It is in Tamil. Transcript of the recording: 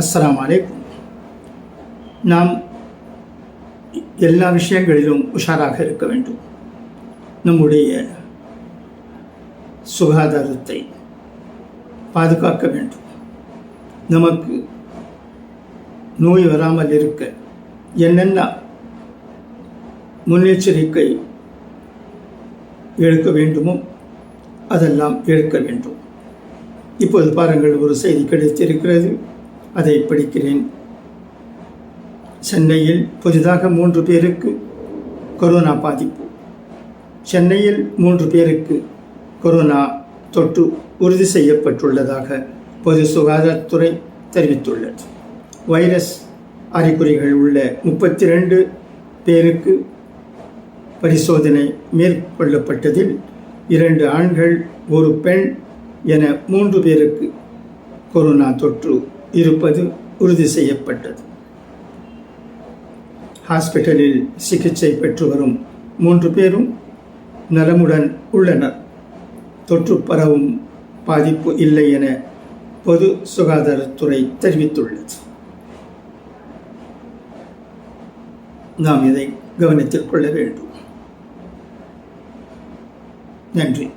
அஸ்லாம் அலைக்கும். நாம் எல்லா விஷயங்களிலும் உஷாராக இருக்க வேண்டும். நம்முடைய சுகாதாரத்தை பாதுகாக்க வேண்டும். நமக்கு நோய் வராமல் இருக்க என்னென்ன முன்னெச்சரிக்கை எடுக்க வேண்டுமோ அதெல்லாம் எடுக்க வேண்டும். இப்போது பாருங்கள் ஒரு செய்தி கிடைத்திருக்கிறது. அதை படிக்கிறேன். சென்னையில் புதிதாக மூன்று பேருக்கு கொரோனா பாதிப்பு. சென்னையில் மூன்று பேருக்கு கொரோனா தொற்று உறுதி செய்யப்பட்டுள்ளதாக பொது சுகாதாரத்துறை தெரிவித்துள்ளது. வைரஸ் அறிகுறிகள் உள்ள முப்பத்தி ரெண்டு பேருக்கு பரிசோதனை மேற்கொள்ளப்பட்டதில் இரண்டு ஆண்கள் ஒரு பெண் என மூன்று பேருக்கு கொரோனா தொற்று இருப்பது உறுதி செய்யப்பட்டது. ஹாஸ்பிட்டலில் சிகிச்சை பெற்று வரும் மூன்று பேரும் நலமுடன் உள்ளனர். தொற்று பரவும் பாதிப்பு இல்லை என பொது சுகாதாரத்துறை தெரிவித்துள்ளது. நாம் இதை கவனத்தில் கொள்ள வேண்டும். நன்றி.